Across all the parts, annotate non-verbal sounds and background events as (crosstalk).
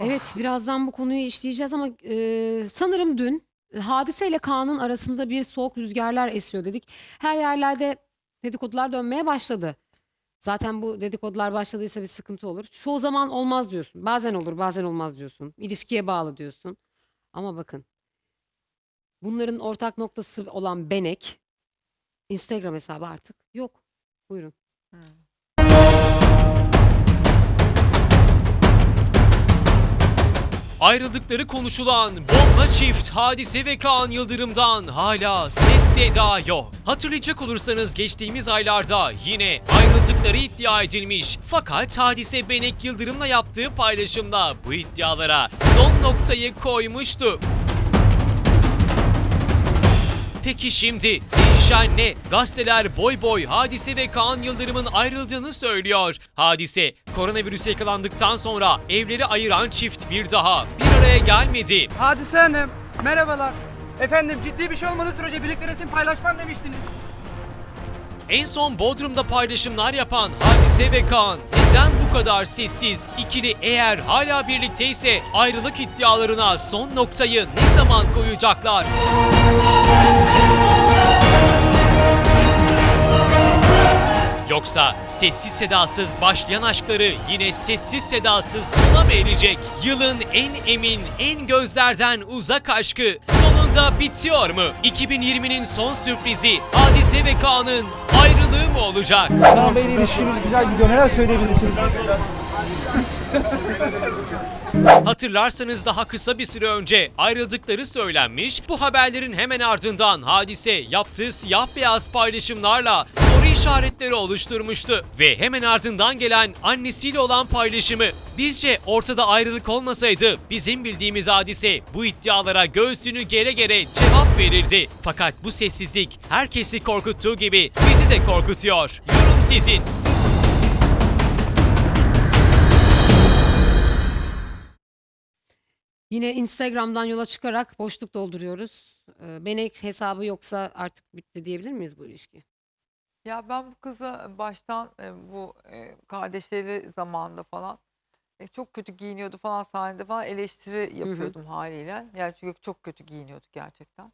Evet, birazdan bu konuyu işleyeceğiz ama e, sanırım dün Hadise ile Kaan'ın arasında bir soğuk rüzgarlar esiyor dedik. Her yerlerde dedikodular dönmeye başladı. Zaten bu dedikodular başladıysa bir sıkıntı olur. Çoğu zaman olmaz diyorsun. Bazen olur, bazen olmaz diyorsun. İlişkiye bağlı diyorsun. Ama bakın. Bunların ortak noktası olan Benek Instagram hesabı artık yok. Buyurun. Ayrıldıkları konuşulan bomba çift Hadise ve Kaan Yıldırım'dan hala ses seda yok. Hatırlayacak olursanız geçtiğimiz aylarda yine ayrıldıkları iddia edilmiş. Fakat Hadise Benek Yıldırım'la yaptığı paylaşımda bu iddialara son noktayı koymuştu. Peki şimdi değişen ne? Gazeteler boy boy Hadise ve Kaan Yıldırım'ın ayrıldığını söylüyor. Hadise, koronavirüse yakalandıktan sonra evleri ayıran çift bir daha bir araya gelmedi. Hadise Hanım, merhabalar. Efendim ciddi bir şey olmadığı sürece birlikte resim paylaşmam demiştiniz. En son Bodrum'da paylaşımlar yapan Hadise ve Kaan neden bu kadar sessiz? İkili eğer hala birlikteyse ayrılık iddialarına son noktayı ne zaman koyacaklar? Yoksa sessiz sedasız başlayan aşkları yine sessiz sedasız sona mı erecek? Yılın en emin, en gözlerden uzak aşkı sonunda bitiyor mu? 2020'nin son sürprizi Hadise ve Kaan'ın ayrılığı mı olacak? Kaan Bey'le ilişkiniz güzel gidiyor. Neler söyleyebilirsiniz? Hatırlarsanız daha kısa bir süre önce ayrıldıkları söylenmiş. Bu haberlerin hemen ardından hadise yaptığı siyah beyaz paylaşımlarla soru işaretleri oluşturmuştu. Ve hemen ardından gelen annesiyle olan paylaşımı. Bizce ortada ayrılık olmasaydı bizim bildiğimiz hadise bu iddialara göğsünü gere gere cevap verirdi. Fakat bu sessizlik herkesi korkuttuğu gibi bizi de korkutuyor. Yorum sizin. Yine Instagram'dan yola çıkarak boşluk dolduruyoruz. Ee, Benek hesabı yoksa artık bitti diyebilir miyiz bu ilişki? Ya ben bu kıza baştan e, bu e, kardeşleri zamanında falan e, çok kötü giyiniyordu falan sahnede falan eleştiri yapıyordum haliyle. Yani çünkü çok kötü giyiniyordu gerçekten.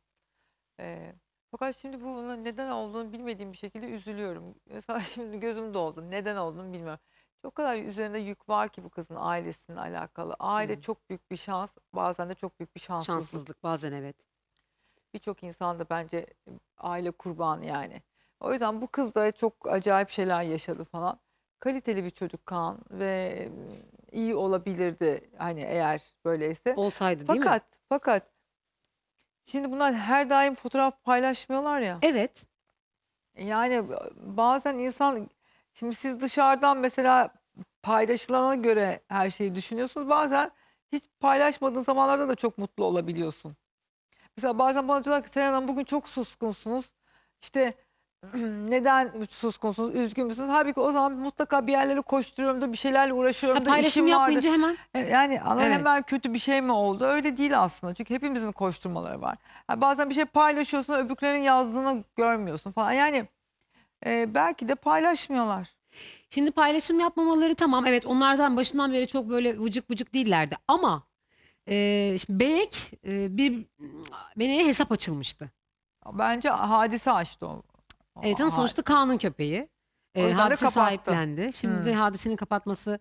E, fakat şimdi bunun neden olduğunu bilmediğim bir şekilde üzülüyorum. (laughs) Mesela şimdi gözüm doldu. Neden olduğunu bilmiyorum. Çok kadar üzerinde yük var ki bu kızın ailesinin alakalı. Aile Hı. çok büyük bir şans, bazen de çok büyük bir şanssızlık. Şanssızlık bazen evet. Birçok insan da bence aile kurbanı yani. O yüzden bu kız da çok acayip şeyler yaşadı falan. Kaliteli bir çocuk Kaan ve mm, iyi olabilirdi hani eğer böyleyse. Olsaydı değil mi? Fakat fakat şimdi bunlar her daim fotoğraf paylaşmıyorlar ya. Evet. Yani bazen insan şimdi siz dışarıdan mesela paylaşılana göre her şeyi düşünüyorsunuz. Bazen hiç paylaşmadığın zamanlarda da çok mutlu olabiliyorsun. Mesela bazen bana diyorlar ki Seren Hanım bugün çok suskunsunuz. İşte (clears throat) neden suskunsunuz, üzgün müsünüz? Halbuki o zaman mutlaka bir yerlere koşturuyorum da bir şeylerle uğraşıyorum Ha, işim vardı. yapmayınca hemen E, Yani Evet. hemen kötü bir şey mi oldu? Öyle değil aslında. Çünkü hepimizin koşturmaları var. Ha, bazen bir şey paylaşıyorsun, öbürlerinin yazdığını görmüyorsun falan. Yani e, belki de paylaşmıyorlar. Şimdi paylaşım yapmamaları tamam evet onlardan başından beri çok böyle vıcık vıcık değillerdi ama e, şimdi Benek e, bir Benek'e hesap açılmıştı. Bence hadise açtı o. o Evet ama sonuçta Kaan'ın köpeği. O E, yüzden de hadise kapattı. sahiplendi. Şimdi Hmm. hadisenin kapatması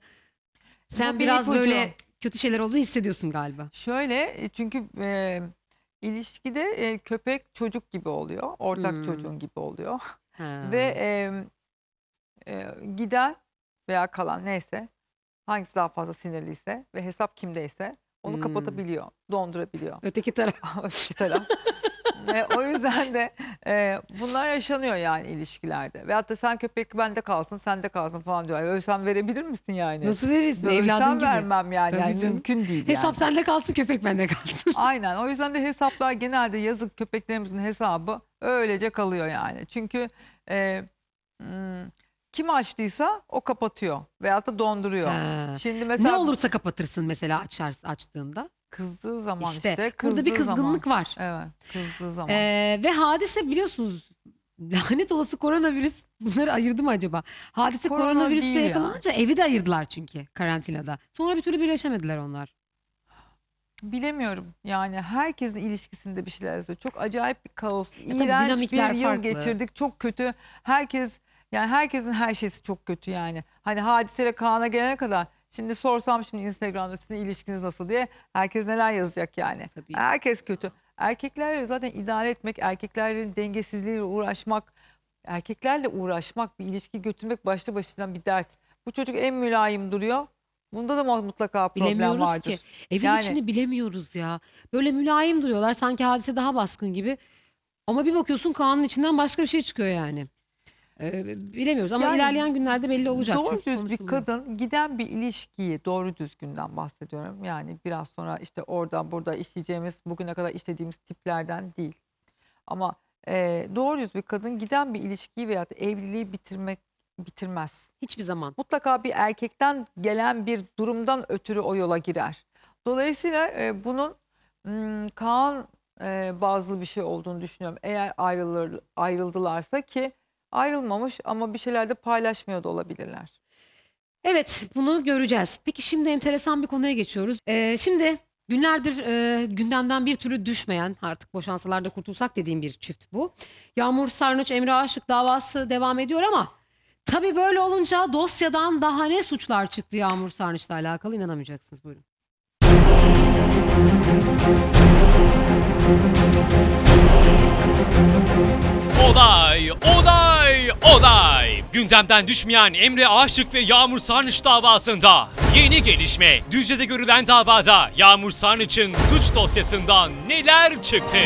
sen Bu bir biraz ipucu. böyle kötü şeyler olduğunu hissediyorsun galiba. Şöyle e, çünkü e, ilişkide e, köpek çocuk gibi oluyor. Ortak Hmm. çocuğun gibi oluyor. (laughs) Ha. Ve e, e, giden veya kalan neyse hangisi daha fazla sinirliyse ve hesap kimdeyse onu Hmm. kapatabiliyor, dondurabiliyor. öteki taraf (laughs) Öteki taraf. Ve o yüzden de e, bunlar yaşanıyor yani ilişkilerde. Veyahut da sen köpek bende kalsın, sende kalsın falan diyor. Ölsem verebilir misin yani? nasıl verirsin Ölsem gibi. vermem yani. Tabii yani canım. mümkün değil Hesap yani. sende kalsın köpek bende kalsın. (laughs) Aynen. O yüzden de hesaplar genelde yazık köpeklerimizin hesabı öylece kalıyor yani. Çünkü e, hmm, kim açtıysa o kapatıyor veyahut da donduruyor. Ha. Şimdi mesela Ne olursa kapatırsın mesela açar, açtığında. Kızdığı zaman İşte, işte, burada bir kızdığı zaman. kızgınlık var. Evet, kızdığı zaman. Ee, ve hadise biliyorsunuz lanet olası koronavirüs bunları ayırdı mı acaba? Hadise Korona koronavirüsle değil ya. yakalanınca evi de ayırdılar çünkü karantinada. Sonra bir türlü birleşemediler onlar. bilemiyorum. Yani herkesin ilişkisinde bir şeyler yazıyor. Çok acayip bir kaos. E İğrenç dinamikler bir yıl farklı. geçirdik. Çok kötü. Herkes yani herkesin her şeysi çok kötü yani. Hani hadiseyle Kaan'a gelene kadar şimdi sorsam şimdi Instagram'da sizin ilişkiniz nasıl diye herkes neler yazacak yani. Tabii. Herkes kötü. Erkeklerle zaten idare etmek, erkeklerin dengesizliğiyle uğraşmak, erkeklerle uğraşmak, bir ilişki götürmek başlı başına bir dert. Bu çocuk en mülayim duruyor. Bunda da mutlaka problem Bilemiyoruz vardır. ki. Evin Yani- içini bilemiyoruz ya. Böyle mülayim duruyorlar sanki hadise daha baskın gibi. Ama bir bakıyorsun Kaan'ın içinden başka bir şey çıkıyor yani. Ee, bilemiyoruz ama Yani ilerleyen günlerde belli olacak. Doğru Çok düz bir konuşuluyor. kadın giden bir ilişkiyi doğru düzgünden bahsediyorum. Yani biraz sonra işte orada burada işleyeceğimiz bugüne kadar işlediğimiz tiplerden değil. Ama e, doğru düz bir kadın giden bir ilişkiyi veya evliliği bitirmek bitirmez. Hiçbir zaman. Mutlaka bir erkekten gelen bir durumdan ötürü o yola girer. Dolayısıyla e, bunun hmm, Kaan e, bazlı bir şey olduğunu düşünüyorum. Eğer ayrılır, ayrıldılarsa ki ayrılmamış ama bir şeyler de paylaşmıyor da olabilirler. Evet bunu göreceğiz. Peki şimdi enteresan bir konuya geçiyoruz. Ee, şimdi günlerdir e, gündemden bir türlü düşmeyen artık boşansalar da kurtulsak dediğim bir çift bu. Yağmur Sarnıç Emre Aşık davası devam ediyor ama tabii böyle olunca dosyadan daha ne suçlar çıktı Yağmur Sarnıç'la alakalı inanamayacaksınız buyurun. Gündemden düşmeyen Emre Aşık ve Yağmur Sarnıç davasında yeni gelişme. Düzce'de görülen davada Yağmur Sarnıç'ın suç dosyasından neler çıktı?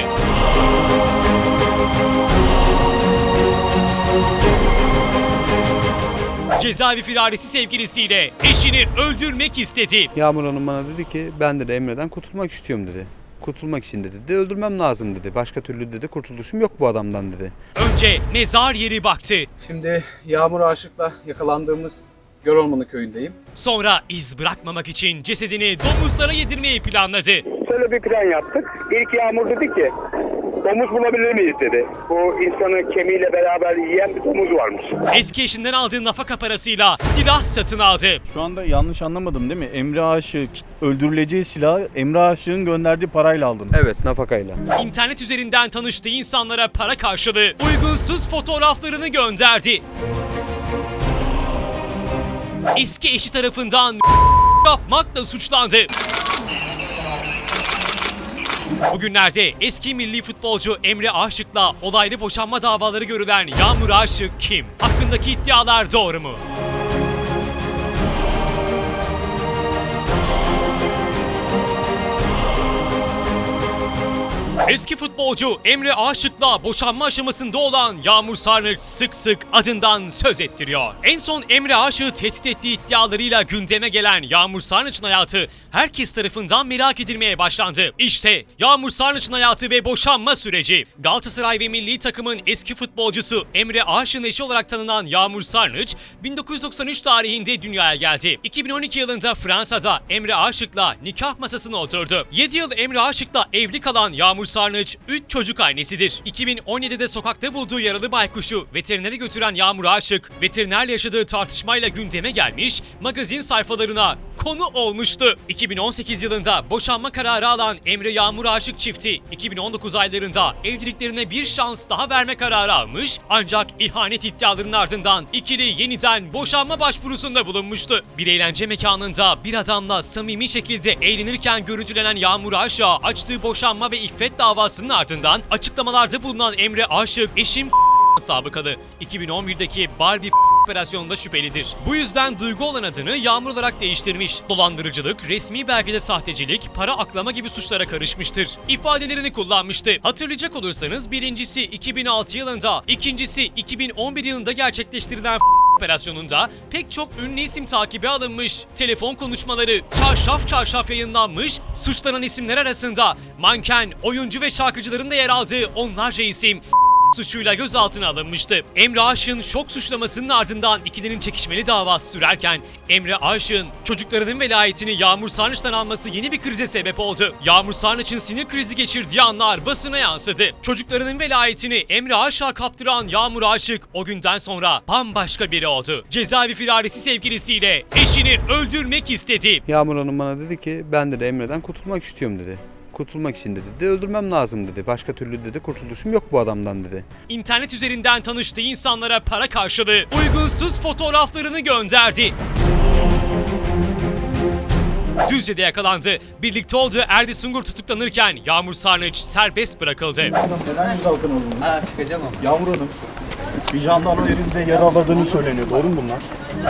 Cezaevi firarisi sevgilisiyle eşini öldürmek istedi. Yağmur Hanım bana dedi ki ben dedi Emre'den kurtulmak istiyorum dedi. Kurtulmak için de dedi öldürmem lazım dedi. Başka türlü dedi kurtuluşum yok bu adamdan dedi. Önce mezar yeri baktı. Şimdi Yağmur Aşık'la yakalandığımız Gölormanı köyündeyim. Sonra iz bırakmamak için cesedini domuzlara yedirmeyi planladı. Şöyle bir plan yaptık. İlk Yağmur dedi ki domuz bulabilir miyiz dedi. Bu insanı kemiğiyle beraber yiyen bir domuz varmış. Eski eşinden aldığı nafaka parasıyla silah satın aldı. Şu anda yanlış anlamadım değil mi? Emre Aşık öldürüleceği silahı Emre Aşık'ın gönderdiği parayla aldınız. Evet nafakayla. İnternet üzerinden tanıştığı insanlara para karşılığı uygunsuz fotoğraflarını gönderdi. Eski eşi tarafından (laughs) yapmakla suçlandı. Bugünlerde eski milli futbolcu Emre Aşık'la olaylı boşanma davaları görülen Yağmur Aşık kim? Hakkındaki iddialar doğru mu? Eski futbolcu Emre Aşık'la boşanma aşamasında olan Yağmur Sarnıç sık sık adından söz ettiriyor. En son Emre Aşık'ı tehdit ettiği iddialarıyla gündeme gelen Yağmur Sarnıç'ın hayatı herkes tarafından merak edilmeye başlandı. İşte Yağmur Sarnıç'ın hayatı ve boşanma süreci. Galatasaray ve milli takımın eski futbolcusu Emre Aşık'ın eşi olarak tanınan Yağmur Sarnıç 1993 tarihinde dünyaya geldi. 2012 yılında Fransa'da Emre Aşık'la nikah masasına oturdu. 7 yıl Emre Aşık'la evli kalan Yağmur Sarnıç 3 çocuk annesidir. 2017'de sokakta bulduğu yaralı baykuşu veterinere götüren Yağmur Aşık, veterinerle yaşadığı tartışmayla gündeme gelmiş, magazin sayfalarına konu olmuştu. 2018 yılında boşanma kararı alan Emre Yağmur Aşık çifti 2019 aylarında evliliklerine bir şans daha verme kararı almış ancak ihanet iddialarının ardından ikili yeniden boşanma başvurusunda bulunmuştu. Bir eğlence mekanında bir adamla samimi şekilde eğlenirken görüntülenen Yağmur Aşık'a açtığı boşanma ve iffet davasının ardından açıklamalarda bulunan Emre Aşık eşim (laughs) sabıkalı 2011'deki Barbie (laughs) operasyonunda şüphelidir. Bu yüzden duygu olan adını Yağmur olarak değiştirmiş. Dolandırıcılık, resmi belgede sahtecilik, para aklama gibi suçlara karışmıştır. İfadelerini kullanmıştı. Hatırlayacak olursanız birincisi 2006 yılında, ikincisi 2011 yılında gerçekleştirilen (laughs) operasyonunda pek çok ünlü isim takibe alınmış. Telefon konuşmaları çarşaf çarşaf yayınlanmış. Suçlanan isimler arasında manken, oyuncu ve şarkıcıların da yer aldığı onlarca isim suçuyla gözaltına alınmıştı. Emre Aşık'ın şok suçlamasının ardından ikilinin çekişmeli davası sürerken Emre Aşık'ın çocuklarının velayetini Yağmur Sarnıç'tan alması yeni bir krize sebep oldu. Yağmur Sarnıç'ın sinir krizi geçirdiği anlar basına yansıdı. Çocuklarının velayetini Emre Aşık'a kaptıran Yağmur Aşık o günden sonra bambaşka biri oldu. Cezaevi firarisi sevgilisiyle eşini öldürmek istedi. Yağmur Hanım bana dedi ki ben dedi Emre'den kurtulmak istiyorum dedi. Kurtulmak için dedi. De öldürmem lazım dedi. Başka türlü dedi kurtuluşum yok bu adamdan dedi. İnternet üzerinden tanıştığı insanlara para karşılığı uygunsuz fotoğraflarını gönderdi. Düzce'de yakalandı. Birlikte olduğu Erdi Sungur tutuklanırken Yağmur Sarnıç serbest bırakıldı. Neden gözaltına alındınız? Ha çıkacağım ama. Yağmur Hanım, bir jandarma elinizde yaraladığını söyleniyor. Doğru mu bunlar?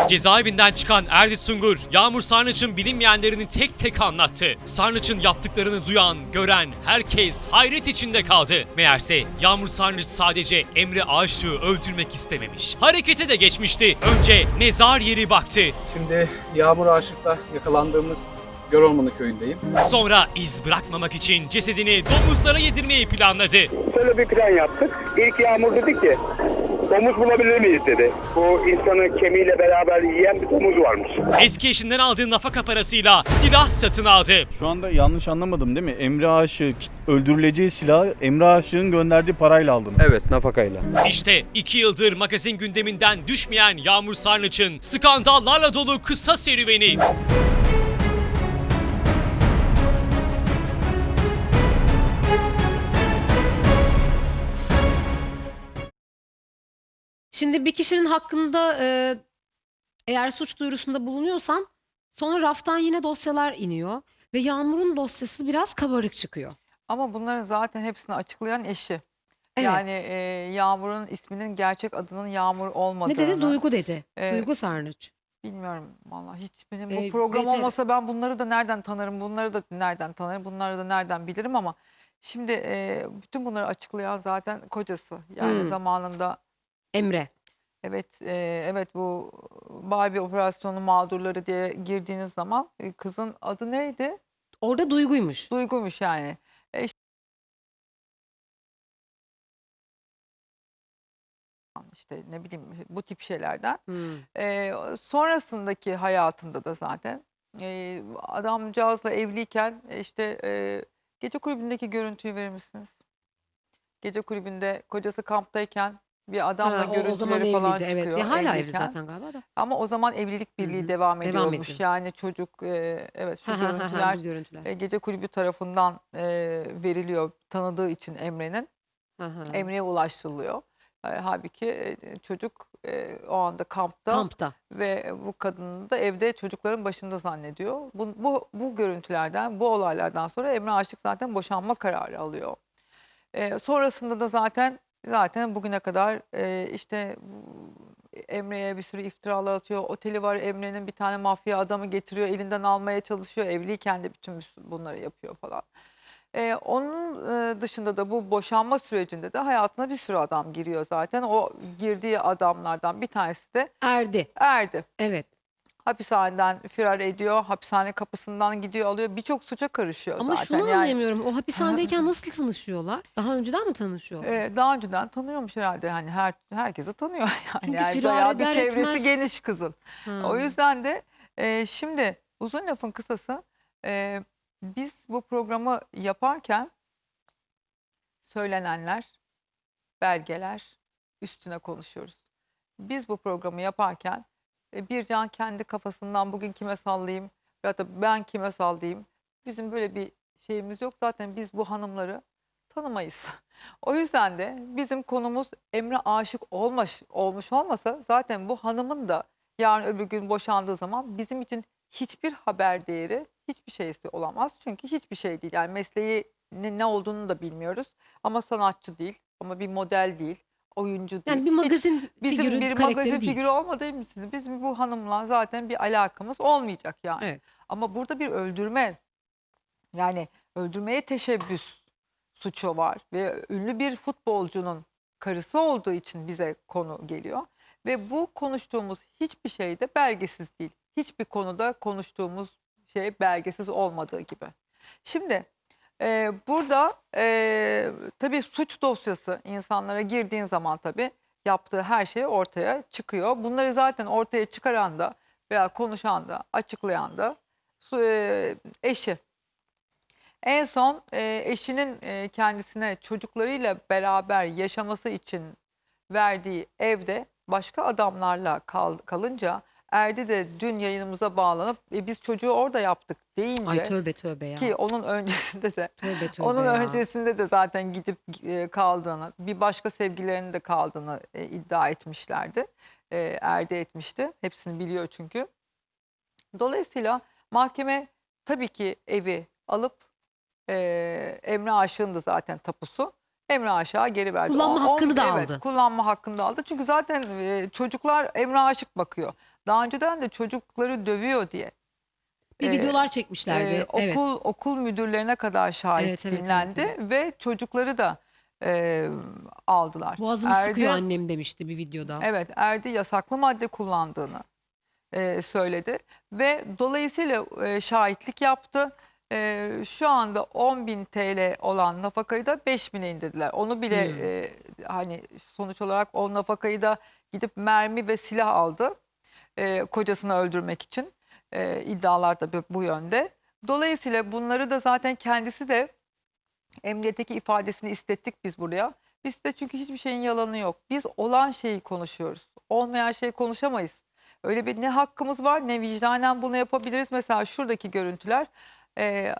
Cezaevinden çıkan Erdi Sungur, Yağmur Sarnıç'ın bilinmeyenlerini tek tek anlattı. Sarnıç'ın yaptıklarını duyan, gören herkes hayret içinde kaldı. Meğerse Yağmur Sarnıç sadece Emre Aşık'ı öldürmek istememiş. Harekete de geçmişti. Önce mezar yeri baktı. Şimdi Yağmur Aşık'la yakalandığımız Gölormanı köyündeyim. Sonra iz bırakmamak için cesedini domuzlara yedirmeyi planladı. Şöyle bir plan yaptık. İlk Yağmur dedi ki domuz bulabilir miyiz dedi. Bu insanı kemiğiyle beraber yiyen bir domuz varmış. Eski eşinden aldığı nafaka parasıyla silah satın aldı. Şu anda yanlış anlamadım değil mi? Emre Aşık öldürüleceği silahı Emre Aşık'ın gönderdiği parayla aldınız. Evet nafakayla. İşte iki yıldır magazin gündeminden düşmeyen Yağmur Sarnıç'ın skandallarla dolu kısa serüveni. Şimdi bir kişinin hakkında e, eğer suç duyurusunda bulunuyorsan sonra raftan yine dosyalar iniyor ve Yağmur'un dosyası biraz kabarık çıkıyor. Ama bunların zaten hepsini açıklayan eşi. Evet. Yani e, Yağmur'un isminin gerçek adının Yağmur olmadığını. ne dedi? Duygu dedi. e, Duygu Sarnıç. Bilmiyorum vallahi hiç benim bu Ee, program Beter- olmasa ben bunları da nereden tanırım, bunları da nereden tanırım, bunları da nereden bilirim ama şimdi e, bütün bunları açıklayan zaten kocası. Yani Hmm. zamanında Emre. evet e, evet bu Barbie operasyonu mağdurları diye girdiğiniz zaman e, kızın adı neydi? Orada Duygu'ymuş. Duygu'muş yani. E, işte ne bileyim bu tip şeylerden. Hmm. Ee, sonrasındaki hayatında da zaten e, adamcağızla evliyken e, işte e, gece kulübündeki görüntüyü verir misiniz? Gece kulübünde kocası kamptayken bir adamla Ha, o, görüntüleri o zaman falan evliydi çıkıyor. evet. Ya hala evli evliyken. zaten galiba da. Ama o zaman evlilik birliği hı. devam Devam ediyormuş. ediyor. Yani çocuk e, evet şu Ha, ha, ha, ha, görüntüler görüntüler. e, gece kulübü tarafından e, veriliyor tanıdığı için Emre'nin. Ha, ha. Emre'ye ulaştırılıyor. E, halbuki e, çocuk e, o anda kampta Kampta. ve bu kadını da evde çocukların başında zannediyor. Bu, bu, bu görüntülerden, bu olaylardan sonra Emre Aşık zaten boşanma kararı alıyor. Ee, sonrasında da zaten zaten bugüne kadar e, işte Emre'ye bir sürü iftiralar atıyor. Oteli var Emre'nin bir tane mafya adamı getiriyor, elinden almaya çalışıyor. Evliyken de bütün bunları yapıyor falan. Ee, onun e, dışında da bu boşanma sürecinde de hayatına bir sürü adam giriyor zaten. O girdiği adamlardan bir tanesi de Erdi. Erdi. Evet. Hapishaneden firar ediyor, hapishane kapısından gidiyor alıyor. Birçok suça karışıyor Ama zaten. şunu yani, anlayamıyorum. O hapishanedeyken (laughs) nasıl tanışıyorlar? Daha önceden mi tanışıyorlar? e, daha önceden tanıyormuş herhalde hani her herkesi tanıyor (laughs) yani. Çünkü yani firar bayağı bir çevresi etmez- geniş kızın. Ha. O yüzden de e, şimdi uzun lafın kısası e, biz bu programı yaparken söylenenler, belgeler üstüne konuşuyoruz. Biz bu programı yaparken bir can kendi kafasından bugün kime sallayayım ya da ben kime sallayayım bizim böyle bir şeyimiz yok. Zaten biz bu hanımları tanımayız. (laughs) O yüzden de bizim konumuz Emre aşık olmuş, olmuş olmasa zaten bu hanımın da yarın öbür gün boşandığı zaman bizim için hiçbir haber değeri, hiçbir şeysi olamaz. Çünkü hiçbir şey değil. Yani mesleği ne, ne olduğunu da bilmiyoruz. Ama sanatçı değil, ama bir model değil, oyuncu değil. Yani bir Hiç- magazin bizim figürü, bir magazin değil. figürü olmadığı için bizim bu hanımla zaten bir alakamız olmayacak yani. Evet. Ama burada bir öldürme yani öldürmeye teşebbüs suçu var ve ünlü bir futbolcunun karısı olduğu için bize konu geliyor ve bu konuştuğumuz hiçbir şey de belgesiz değil. Hiçbir konuda konuştuğumuz şey belgesiz olmadığı gibi. Şimdi Ee, burada e, tabii suç dosyası insanlara girdiğin zaman tabii yaptığı her şey ortaya çıkıyor. Bunları zaten ortaya çıkaran da veya konuşan da açıklayan da su- e, eşi. En son e, eşinin e, kendisine çocuklarıyla beraber yaşaması için verdiği evde başka adamlarla kal- kalınca Erdi de dün yayınımıza bağlanıp "E, biz çocuğu orada yaptık deyince Ay tövbe tövbe ya. ki onun öncesinde de Tövbe tövbe (laughs) onun ya. öncesinde de zaten gidip e, kaldığını, bir başka sevgililerinin de kaldığını e, iddia etmişlerdi. E, Erdi etmişti. Hepsini biliyor çünkü. Dolayısıyla mahkeme tabii ki evi alıp e, Emre Aşık'ın da zaten tapusu. Emre Aşık'a geri verdi. Kullanma hakkını da evet, aldı. kullanma hakkını da aldı. Çünkü zaten e, çocuklar Emre Aşık bakıyor. Daha önceden de çocukları dövüyor diye. Bir Ee, videolar çekmişlerdi. Ee, evet. okul okul müdürlerine kadar şahit Evet, evet, dinlendi evet, ve çocukları da e, aldılar. Boğazımı Erdi- sıkıyor annem demişti bir videoda. Evet, Erdi yasaklı madde kullandığını e, söyledi ve dolayısıyla e, şahitlik yaptı. E, şu anda 10.000 TL olan nafakayı da 5.000'e indirdiler. Onu bile Hmm. e, hani sonuç olarak o nafakayı da gidip mermi ve silah aldı e, kocasını öldürmek için. E, iddialar da bu- yönde. Dolayısıyla bunları da zaten kendisi de emniyetteki ifadesini istettik biz buraya. Bizde çünkü hiçbir şeyin yalanı yok. Biz olan şeyi konuşuyoruz. Olmayan şeyi konuşamayız. Öyle bir ne hakkımız var ne vicdanen bunu yapabiliriz. Mesela şuradaki görüntüler e,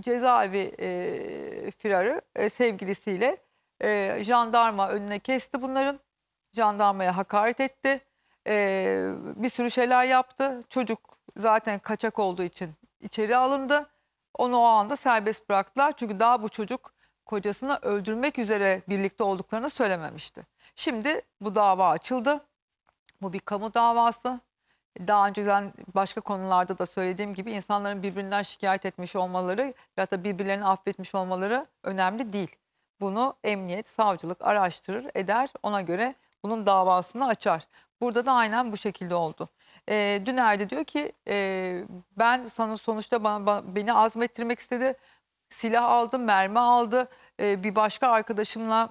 cezaevi e, firarı e, sevgilisiyle e, jandarma önüne kesti bunların. Jandarmaya hakaret etti. E, bir sürü şeyler yaptı. Çocuk zaten kaçak olduğu için içeri alındı. Onu o anda serbest bıraktılar. Çünkü daha bu çocuk kocasını öldürmek üzere birlikte olduklarını söylememişti. Şimdi bu dava açıldı. Bu bir kamu davası. Daha önceden başka konularda da söylediğim gibi insanların birbirinden şikayet etmiş olmaları ya da birbirlerini affetmiş olmaları önemli değil. Bunu emniyet, savcılık araştırır, eder. Ona göre bunun davasını açar. Burada da aynen bu şekilde oldu. E, dün Erdi diyor ki e, ben sana sonuçta bana, bana- beni azmettirmek istedi. Silah aldı, mermi aldı. E, bir başka arkadaşımla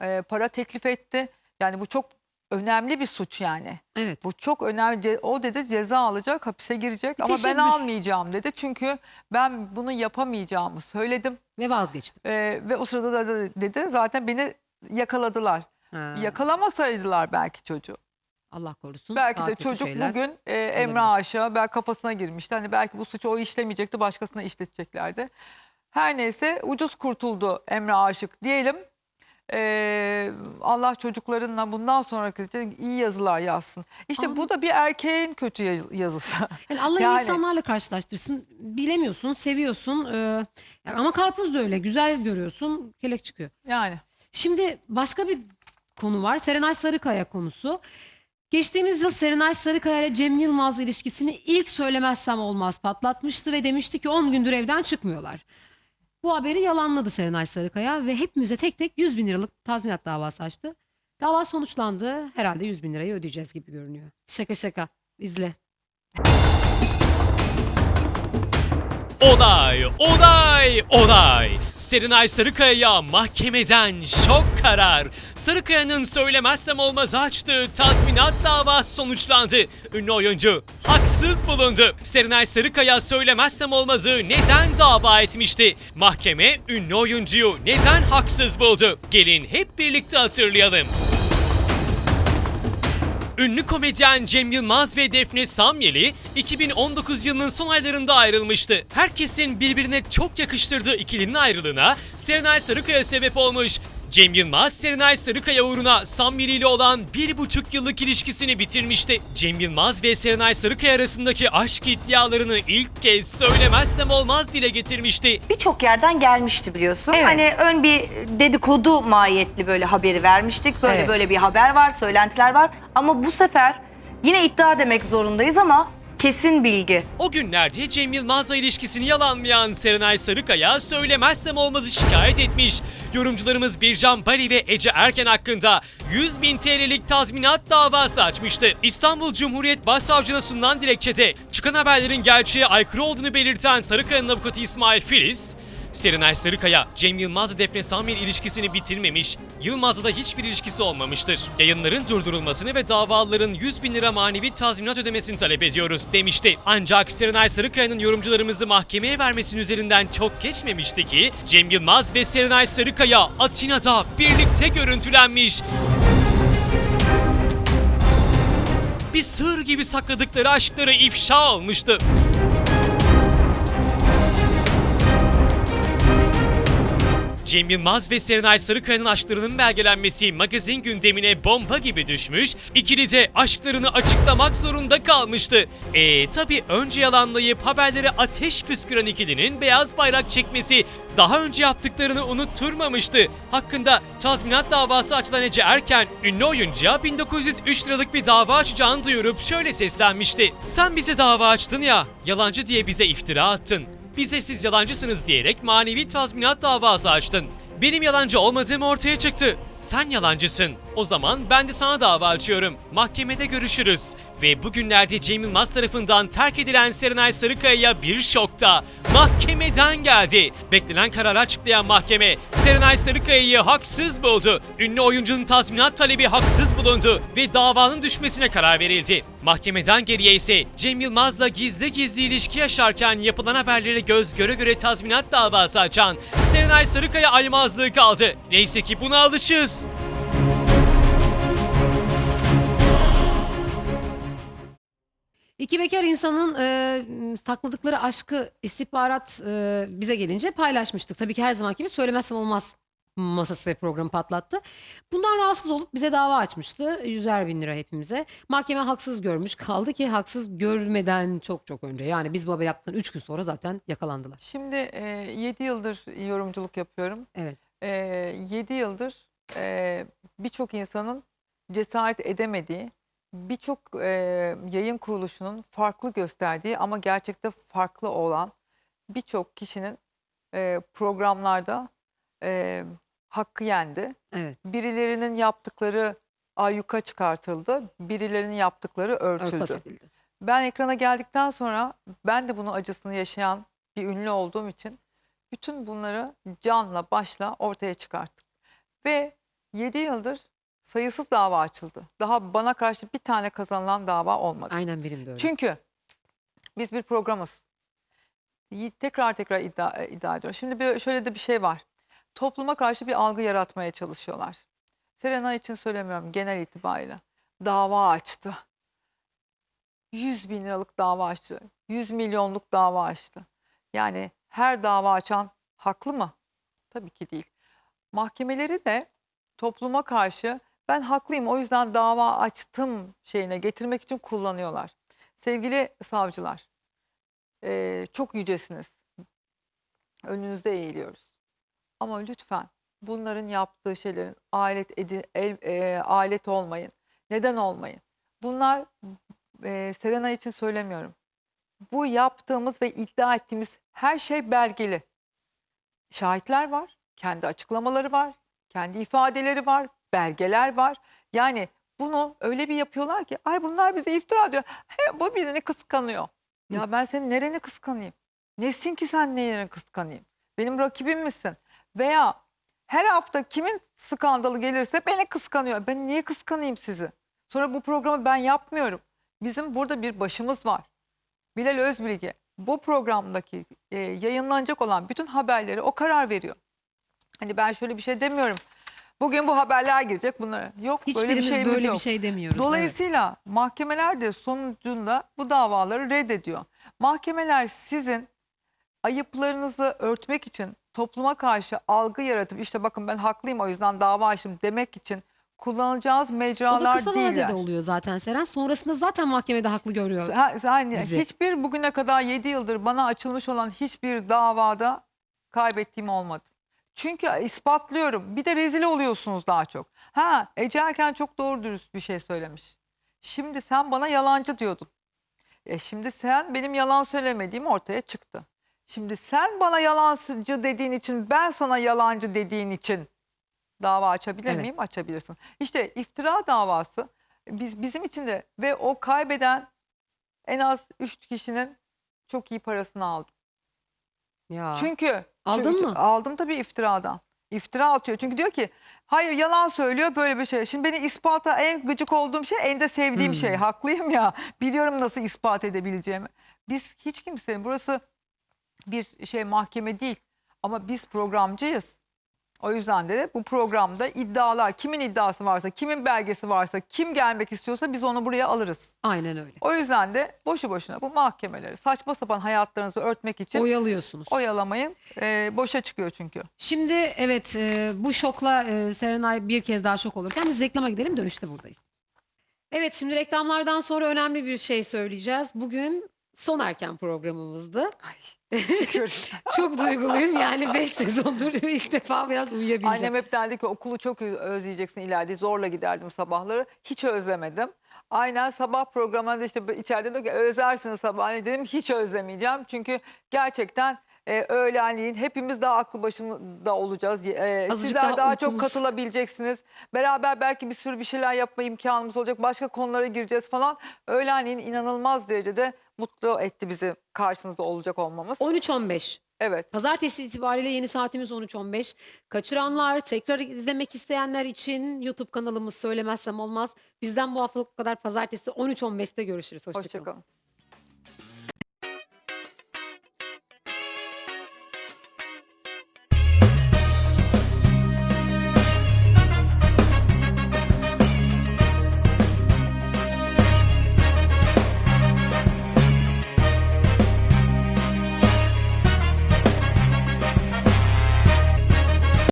e, para teklif etti. Yani bu çok önemli bir suç yani. Evet. Bu çok önemli. O dedi ceza alacak, hapise girecek ama ben almayacağım dedi. Çünkü ben bunu yapamayacağımı söyledim. Ve vazgeçtim. E, ve o sırada da da- dedi zaten beni yakaladılar. Ha, Yakalamasaydılar belki çocuğu. Allah korusun. Belki de kötü çocuk şeyler. bugün e, Emre Aşık'a belki kafasına girmişti. Hani belki bu suçu o işlemeyecekti, başkasına işleteceklerdi. Her neyse ucuz kurtuldu Emre Aşık diyelim. E, Allah çocuklarınla bundan sonraki için iyi yazılar yazsın. İşte Amin. bu da bir erkeğin kötü yaz- yazısı. (laughs) Yani Allah Yani- insanlarla karşılaştırsın. Bilemiyorsun, seviyorsun. Ee, ama karpuz da öyle. Güzel görüyorsun, kelek çıkıyor. yani. Şimdi başka bir konu var. Serenay Sarıkaya konusu. Geçtiğimiz yıl Serenay Sarıkaya ile Cem Yılmaz ilişkisini ilk söylemezsem olmaz patlatmıştı ve demişti ki 10 gündür evden çıkmıyorlar. Bu haberi yalanladı Serenay Sarıkaya ve hepimize tek tek 100 bin liralık tazminat davası açtı. Dava sonuçlandı. Herhalde 100 bin lirayı ödeyeceğiz gibi görünüyor. Şaka şaka. İzle. Olay, olay, olay. Serenay Sarıkaya'ya mahkemeden şok karar. Sarıkaya'nın söylemezsem olmaz açtığı tazminat davası sonuçlandı. Ünlü oyuncu haksız bulundu. Serenay Sarıkaya söylemezsem olmazı neden dava etmişti? Mahkeme ünlü oyuncuyu neden haksız buldu? Gelin hep birlikte hatırlayalım. Ünlü komedyen Cem Yılmaz ve Defne Samyeli 2019 yılının son aylarında ayrılmıştı. Herkesin birbirine çok yakıştırdığı ikilinin ayrılığına Serenay Sarıkaya sebep olmuş. Cem Yılmaz, Serenay Sarıkaya uğruna Samyeli ile olan bir buçuk yıllık ilişkisini bitirmişti. Cem Yılmaz ve Serenay Sarıkaya arasındaki aşk iddialarını ilk kez söylemezsem olmaz dile getirmişti. birçok yerden gelmişti biliyorsun. Evet. Hani ön bir dedikodu mahiyetli böyle haberi vermiştik. Böyle Evet. böyle bir haber var, söylentiler var. Ama bu sefer yine iddia demek zorundayız ama kesin bilgi. O günlerde Cem Yılmaz'la ilişkisini yalanlayan Serenay Sarıkaya söylemezsem olmazı şikayet etmiş. Yorumcularımız Bircan Bali ve Ece Erken hakkında 100 bin TL'lik tazminat davası açmıştı. İstanbul Cumhuriyet Başsavcılığına sunulan dilekçede çıkan haberlerin gerçeğe aykırı olduğunu belirten Sarıkaya'nın avukatı İsmail Filiz, Serenay Sarıkaya, Cem Yılmaz'la Defne Samir ilişkisini bitirmemiş, Yılmaz'la da hiçbir ilişkisi olmamıştır. Yayınların durdurulmasını ve davalıların 100 bin lira manevi tazminat ödemesini talep ediyoruz demişti. Ancak Serenay Sarıkaya'nın yorumcularımızı mahkemeye vermesinin üzerinden çok geçmemişti ki Cem Yılmaz ve Serenay Sarıkaya Atina'da birlikte görüntülenmiş. Bir sır gibi sakladıkları aşkları ifşa olmuştu. Cem Yılmaz ve Serenay Sarıkaya'nın aşklarının belgelenmesi magazin gündemine bomba gibi düşmüş, ikili de aşklarını açıklamak zorunda kalmıştı. E tabi önce yalanlayıp haberlere ateş püsküren ikilinin beyaz bayrak çekmesi daha önce yaptıklarını unutturmamıştı. Hakkında tazminat davası açılan Ece Erken, ünlü oyuncuya 1903 liralık bir dava açacağını duyurup şöyle seslenmişti. Sen bize dava açtın ya, yalancı diye bize iftira attın. Bize siz yalancısınız diyerek manevi tazminat davası açtın. Benim yalancı olmadığım ortaya çıktı. Sen yalancısın. O zaman ben de sana dava açıyorum. Mahkemede görüşürüz. Ve bugünlerde Cem Yılmaz tarafından terk edilen Serenay Sarıkaya'ya bir şokta. Mahkemeden geldi. Beklenen kararı açıklayan mahkeme Serenay Sarıkaya'yı haksız buldu. Ünlü oyuncunun tazminat talebi haksız bulundu ve davanın düşmesine karar verildi. Mahkemeden geriye ise Cem Yılmaz'la gizli gizli ilişki yaşarken yapılan haberleri göz göre göre tazminat davası açan Serenay Sarıkaya aymazlığı kaldı. Neyse ki buna alışığız. İki bekar insanın e, sakladıkları aşkı istihbarat e, bize gelince paylaşmıştık. Tabii ki her zaman gibi söylemezsem olmaz masası ve programı patlattı. Bundan rahatsız olup bize dava açmıştı. Yüzer bin lira hepimize. Mahkeme haksız görmüş. Kaldı ki haksız görmeden çok çok önce. Yani biz bu haber yaptıktan 3 gün sonra zaten yakalandılar. Şimdi 7 yıldır yorumculuk yapıyorum. Evet. 7 yıldır e, birçok insanın cesaret edemediği, birçok e, yayın kuruluşunun farklı gösterdiği ama gerçekte farklı olan birçok kişinin e, programlarda e, hakkı yendi. Evet. Birilerinin yaptıkları ayyuka çıkartıldı, birilerinin yaptıkları örtüldü. Örtbas edildi. Ben ekrana geldikten sonra ben de bunun acısını yaşayan bir ünlü olduğum için bütün bunları canla başla ortaya çıkarttık. Ve 7 yıldır sayısız dava açıldı. Daha bana karşı bir tane kazanılan dava olmadı. Aynen benim de öyle. Çünkü biz bir programız. Tekrar tekrar iddia, e, iddia ediyorum. Şimdi bir, şöyle de bir şey var. Topluma karşı bir algı yaratmaya çalışıyorlar. Serena için söylemiyorum genel itibariyle. Dava açtı. 100 bin liralık dava açtı. 100 milyonluk dava açtı. Yani her dava açan haklı mı? Tabii ki değil. Mahkemeleri de topluma karşı ben haklıyım o yüzden dava açtım şeyine getirmek için kullanıyorlar. Sevgili savcılar, eee, çok yücesiniz. Önünüzde eğiliyoruz. Ama lütfen bunların yaptığı şeylerin alet edin, el, eee, alet olmayın. Neden olmayın? Bunlar eee Serena için söylemiyorum. Bu yaptığımız ve iddia ettiğimiz her şey belgeli. Şahitler var, kendi açıklamaları var, kendi ifadeleri var, belgeler var. Yani bunu öyle bir yapıyorlar ki ay bunlar bize iftira diyor. He, bu birini kıskanıyor. Ya ben senin nereni kıskanayım? Nesin ki sen nereni kıskanayım? Benim rakibim misin? Veya her hafta kimin skandalı gelirse beni kıskanıyor. Ben niye kıskanayım sizi? Sonra bu programı ben yapmıyorum. Bizim burada bir başımız var. Bilal Özbilge bu programdaki e, yayınlanacak olan bütün haberleri o karar veriyor. Hani ben şöyle bir şey demiyorum. Bugün bu haberler girecek bunlara. Yok böyle bir Hiçbirimiz şeyimiz böyle yok. bir şey demiyoruz. Dolayısıyla mahkemeler de sonucunda bu davaları reddediyor. Mahkemeler sizin ayıplarınızı örtmek için topluma karşı algı yaratıp işte bakın ben haklıyım o yüzden dava açtım demek için kullanacağınız O da mecralar kısa değiller. vadede oluyor zaten Seren. Sonrasında zaten mahkemede haklı görüyor. Ha- Yani bizi. hiçbir bugüne kadar 7 yıldır bana açılmış olan hiçbir davada kaybettiğim olmadı. Çünkü ispatlıyorum. Bir de rezil oluyorsunuz daha çok. Ha Ece Erken çok doğru dürüst bir şey söylemiş. Şimdi sen bana yalancı diyordun. E şimdi sen benim yalan söylemediğim ortaya çıktı. Şimdi sen bana yalancı dediğin için ben sana yalancı dediğin için dava açabilir Evet. miyim? Açabilirsin. İşte iftira davası biz bizim için de ve o kaybeden en az 3 kişinin çok iyi parasını aldım. Ya. Çünkü Aldın çünkü- mı? Aldım tabii iftiradan. İftira atıyor. Çünkü diyor ki hayır yalan söylüyor böyle bir şey. Şimdi beni ispata en gıcık olduğum şey en de sevdiğim Hmm. şey. Haklıyım ya. Biliyorum nasıl ispat edebileceğimi. Biz hiç kimsenin burası bir şey mahkeme değil. Ama biz programcıyız. O yüzden de bu programda iddialar kimin iddiası varsa, kimin belgesi varsa, kim gelmek istiyorsa biz onu buraya alırız. Aynen öyle. O yüzden de boşu boşuna bu mahkemeleri saçma sapan hayatlarınızı örtmek için Oyalıyorsunuz. oyalamayın. Ee, boşa çıkıyor çünkü. Şimdi evet e, bu şokla e, Serenay bir kez daha şok olurken biz reklama gidelim dönüşte buradayız. Evet şimdi reklamlardan sonra önemli bir şey söyleyeceğiz. Bugün son erken programımızdı. Çok duyguluyum yani 5 sezondur ilk defa biraz uyuyabileceğim. Annem hep derdi ki okulu çok özleyeceksin ileride. Zorla giderdim sabahları. Hiç özlemedim. Aynen sabah programında işte içeride diyor ki özlersiniz sabahleyin dedim hiç özlemeyeceğim. Çünkü gerçekten e, öğlenleyin hepimiz daha aklı başında olacağız. E, Azıcık sizler daha daha, çok katılabileceksiniz. Beraber belki bir sürü bir şeyler yapma imkanımız olacak. Başka konulara gireceğiz falan. Öğlenleyin inanılmaz derecede mutlu etti bizi karşınızda olacak olmamız. 13-15. Evet. Pazartesi itibariyle yeni saatimiz 13.15. Kaçıranlar, tekrar izlemek isteyenler için YouTube kanalımız söylemezsem olmaz. Bizden bu haftalık kadar pazartesi 13.15'te görüşürüz. Hoşçakalın. Hoşçakalın.